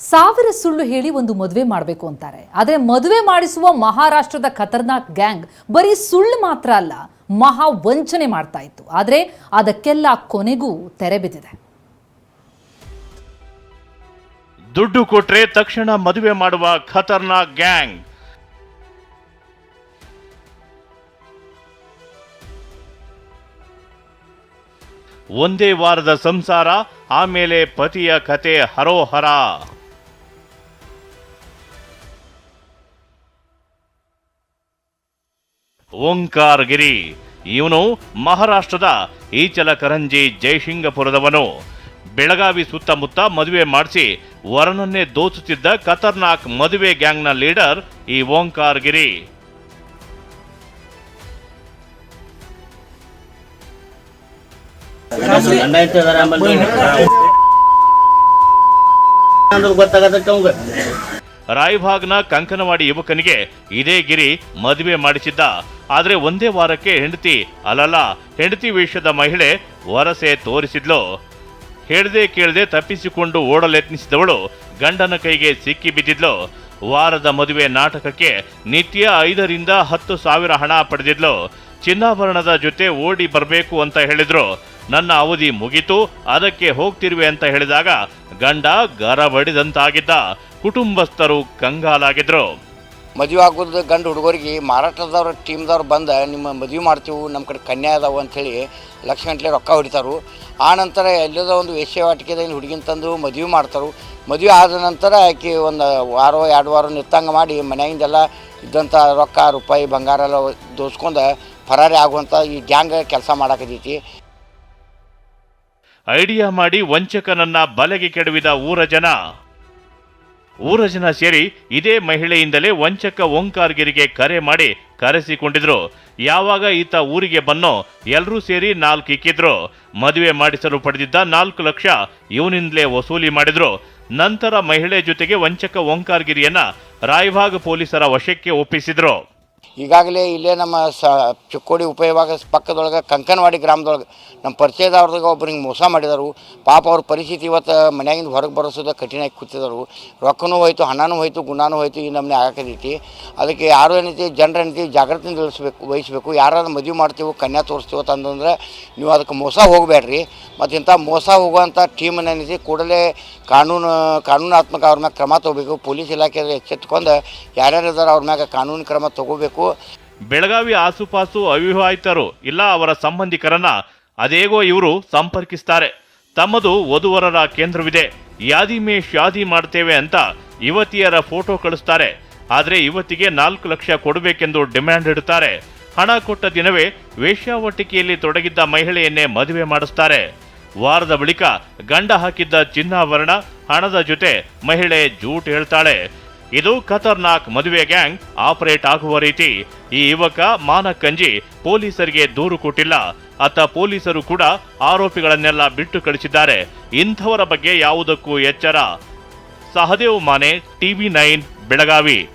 ಸಾವಿರ ಸುಳ್ಳು ಹೇಳಿ ಒಂದು ಮದುವೆ ಮಾಡಬೇಕು ಅಂತಾರೆ. ಆದರೆ ಮದುವೆ ಮಾಡಿಸುವ ಮಹಾರಾಷ್ಟ್ರದ ಖತರ್ನಾಕ್ ಗ್ಯಾಂಗ್ ಬರೀ ಸುಳ್ಳು ಮಾತ್ರ ಅಲ್ಲ, ಮಹಾ ವಂಚನೆ ಮಾಡ್ತಾ ಇತ್ತು. ಆದರೆ ಅದಕ್ಕೆಲ್ಲ ಕೊನೆಗೂ ತೆರೆ ಬಿದ್ದಿದೆ. ದುಡ್ಡು ಕೊಟ್ರೆ ತಕ್ಷಣ ಮದುವೆ ಮಾಡುವ ಖತರ್ನಾಕ್ ಗ್ಯಾಂಗ್. ಒಂದೇ ವಾರದ ಸಂಸಾರ, ಆಮೇಲೆ ಪತಿಯ ಕತೆ ಹರೋಹರ. ಓಂಕಾರ್ ಗಿರಿ ಇವನು ಮಹಾರಾಷ್ಟ್ರದ ಈಚಲಕರಂಜಿ ಜಯಶಿಂಗಪುರದವನು ಬೆಳಗಾವಿ ಸುತ್ತಮುತ್ತ ಮದುವೆ ಮಾಡಿಸಿ ವರನನ್ನೇ ದೋಚುತ್ತಿದ್ದ ಖತರ್ನಾಕ್ ಮದುವೆ ಗ್ಯಾಂಗ್ನ ಲೀಡರ್ ಈ ಓಂಕಾರ್ ಗಿರಿ ಗಂಡ ಹೆಂಡ್ತಿ ಅದಾರ ಆಮೇಲೆ ಅಂದ್ರೆ ಗೊತ್ತಾಗತ್ತೆ ರಾಯಭಾಗ್ನ ಕಂಕನವಾಡಿ ಯುವಕನಿಗೆ ಇದೇ ಗಿರಿ ಮದುವೆ ಮಾಡಿಸಿದ್ದ. ಆದರೆ ಒಂದೇ ವಾರಕ್ಕೆ ಹೆಂಡತಿ ಅಲಲ್ಲ ಹೆಂಡತಿ ವೇಷದ ಮಹಿಳೆ ವರಸೆ ತೋರಿಸಿದ್ಲು. ಹೇಳ್ದೆ ಕೇಳದೆ ತಪ್ಪಿಸಿಕೊಂಡು ಓಡಲೆತ್ನಿಸಿದವಳು ಗಂಡನ ಕೈಗೆ ಸಿಕ್ಕಿ ಬಿದ್ದಿದ್ಲು. ವಾರದ ಮದುವೆ ನಾಟಕಕ್ಕೆ ನಿತ್ಯ ಐದರಿಂದ ಹತ್ತು ಸಾವಿರ ಹಣ ಪಡೆದಿದ್ಲು. ಚಿನ್ನಾಭರಣದ ಜೊತೆ ಓಡಿ ಬರಬೇಕು ಅಂತ ಹೇಳಿದ್ರು. ನನ್ನ ಅವಧಿ ಮುಗಿತು, ಅದಕ್ಕೆ ಹೋಗ್ತಿರುವೆ ಅಂತ ಹೇಳಿದಾಗ ಗಂಡ ಗರಬಡಿದಂತಾಗಿದ್ದ ಕುಟುಂಬಸ್ಥರು ಕಂಗಾಲಾಗಿದ್ರು. ಮದುವೆ ಆಗೋದು ಗಂಡು ಹುಡುಗರಿಗೆ ಮಾರಾಟದವ್ರ ಟೀಮ್ದವ್ರು ಬಂದು ನಿಮ್ಮ ಮದುವೆ ಮಾಡ್ತೀವಿ ನಮ್ಮ ಕಡೆ ಕನ್ಯಾ ಅದಾವು ಅಂಥೇಳಿ ಲಕ್ಷ ಗಂಟ್ಲೆ ರೊಕ್ಕ ಹೊಡಿತಾರು. ಆ ನಂತರ ಎಲ್ಲದ ಒಂದು ವೇಶ್ಯವಾಟಿಕೆದಲ್ಲಿ ಹುಡುಗಿನ ತಂದು ಮದುವೆ ಮಾಡ್ತಾರೆ. ಮದುವೆ ಆದ ನಂತರ ಆಕೆ ಒಂದು ವಾರ ಎರಡು ವಾರ ನಿತ್ತಂಗ ಮಾಡಿ ಮನೆಯಿಂದೆಲ್ಲ ಇದ್ದಂಥ ರೊಕ್ಕ ರೂಪಾಯಿ ಬಂಗಾರ ಎಲ್ಲ ದೋಸ್ಕೊಂಡು ಪರಾರಿ ಆಗುವಂಥ ಈ ಗ್ಯಾಂಗ್ ಕೆಲಸ ಮಾಡಾಕತೈತಿ. ಐಡಿಯಾ ಮಾಡಿ ವಂಚಕನನ್ನ ಬಲೆಗೆ ಕೆಡವಿದ ಊರ ಜನ. ಊರ ಜನ ಸೇರಿ ಇದೇ ಮಹಿಳೆಯಿಂದಲೇ ವಂಚಕ ಓಂಕಾರ್ಗಿರಿಗೆ ಕರೆ ಮಾಡಿ ಕರೆಸಿಕೊಂಡಿದ್ರು. ಯಾವಾಗ ಈತ ಊರಿಗೆ ಬನ್ನೋ ಎಲ್ಲರೂ ಸೇರಿ ನಾಲ್ಕು ಇಕ್ಕಿದ್ರು. ಮದುವೆ ಮಾಡಿಸಲು ಪಡೆದಿದ್ದ ನಾಲ್ಕು ಲಕ್ಷ ಇವನಿಂದಲೇ ವಸೂಲಿ ಮಾಡಿದ್ರು. ನಂತರ ಮಹಿಳೆ ಜೊತೆಗೆ ವಂಚಕ ಓಂಕಾರ್ಗಿರಿಯನ್ನ ರಾಯಭಾಗ ಪೊಲೀಸರ ವಶಕ್ಕೆ ಒಪ್ಪಿಸಿದ್ರು. ಈಗಾಗಲೇ ಇಲ್ಲೇ ನಮ್ಮ ಸ ಚಿಕ್ಕೋಡಿ ಉಪಯೋಗ ಪಕ್ಕದೊಳಗೆ ಕಂಕನವಾಡಿ ಗ್ರಾಮದೊಳಗೆ ನಮ್ಮ ಪರಿಚಯದವ್ರದಾಗ ಒಬ್ರಿಗೆ ಮೋಸ ಮಾಡಿದರು. ಪಾಪ ಅವ್ರ ಪರಿಸ್ಥಿತಿ ಇವತ್ತು ಮನ್ಯಾಗಿಂದ ಹೊರಗೆ ಬರೋಸೋದ ಕಠಿಣಾಗಿ ಕೂತಿದ್ರು ರೊಕ್ಕನೂ ಹೋಯ್ತು, ಹಣನೂ ಹೋಯ್ತು, ಗುಣನೂ ಹೋಯ್ತು, ಈ ನಮ್ಮನೆ ಆಗಕತೈತಿ ಅದಕ್ಕೆ ಯಾರು ಏನೈತಿ, ಜನರ ಏನೈತಿ ಜಾಗೃತಿ ತಿಳಿಸ್ಬೇಕು ವಹಿಸ್ಬೇಕು, ಯಾರಾದ್ರೂ ಮದುವೆ ಮಾಡ್ತೀವೋ, ಕನ್ಯಾ ತೋರಿಸ್ತೀವೋ ಅಂತಂದ್ರೆ ನೀವು ಅದಕ್ಕೆ ಮೋಸ ಹೋಗಬೇಡ್ರಿ. ಮತ್ತು ಇಂಥ ಮೋಸ ಹೋಗುವಂಥ ಟೀಮನ್ನು ಏನೈತಿ, ಕೂಡಲೇ ಕಾನೂನು, ಕಾನೂನಾತ್ಮಕ ಅವ್ರ ಮ್ಯಾಗ ಕ್ರಮ ತೊಗೋಬೇಕು. ಪೊಲೀಸ್ ಇಲಾಖೆಯಲ್ಲಿ ಎಚ್ಚೆತ್ಕೊಂಡು ಯಾರ್ಯಾರು ಇದ್ದಾರೆ ಅವ್ರ ಮ್ಯಾಗ ಕಾನೂನು ಕ್ರಮ ತಗೋಬೇಕು. ಬೆಳಗಾವಿ ಆಸುಪಾಸು ಅವಿವಾಹಿತರು, ಇಲ್ಲ ಅವರ ಸಂಬಂಧಿಕರನ್ನ, ಅದೇಗೋ ಇವರು ಸಂಪರ್ಕಿಸ್ತಾರೆ. ತಮ್ಮದು ವಧುವರರ ಕೇಂದ್ರವಿದೆ. ಯಾದಿ ಮೇ ಶಾದಿ ಮಾಡ್ತೇವೆ ಅಂತ ಯುವತಿಯರ ಫೋಟೋ ಕಳಿಸ್ತಾರೆ. ಆದರೆ ಯುವತಿಗೆ ನಾಲ್ಕು ಲಕ್ಷ ಕೊಡಬೇಕೆಂದು ಡಿಮ್ಯಾಂಡ್ ಇಡುತ್ತಾರೆ ಹಣ ಕೊಟ್ಟ ದಿನವೇ ವೇಶ್ಯಾವಟಿಕೆಯಲ್ಲಿ ತೊಡಗಿದ್ದ ಮಹಿಳೆಯನ್ನೇ ಮದುವೆ ಮಾಡಿಸ್ತಾರೆ. ವಾರದ ಬಳಿಕ ಗಂಡ ಹಾಕಿದ್ದ ಚಿನ್ನಾಭರಣ, ಹಣದ ಜೊತೆ ಮಹಿಳೆ ಜೂಟ್ ಹೇಳ್ತಾಳೆ. ಇದು ಖತರ್ನಾಕ್ ಮದುವೆ ಗ್ಯಾಂಗ್ ಆಪರೇಟ್ ಆಗುವ ರೀತಿ. ಈ ಯುವಕ ಮಾನಕ್ಕಂಜಿ ಪೊಲೀಸರಿಗೆ ದೂರು ಕೊಟ್ಟಿಲ್ಲ. ಅತ್ತ ಪೊಲೀಸರು ಕೂಡ ಆರೋಪಿಗಳನ್ನೆಲ್ಲ ಬಿಟ್ಟು ಕಳಿಸಿದ್ದಾರೆ. ಇಂಥವರ ಬಗ್ಗೆ ಯಾವುದಕ್ಕೂ ಎಚ್ಚರ. Sahadev Mane, TV nine, Belagavi.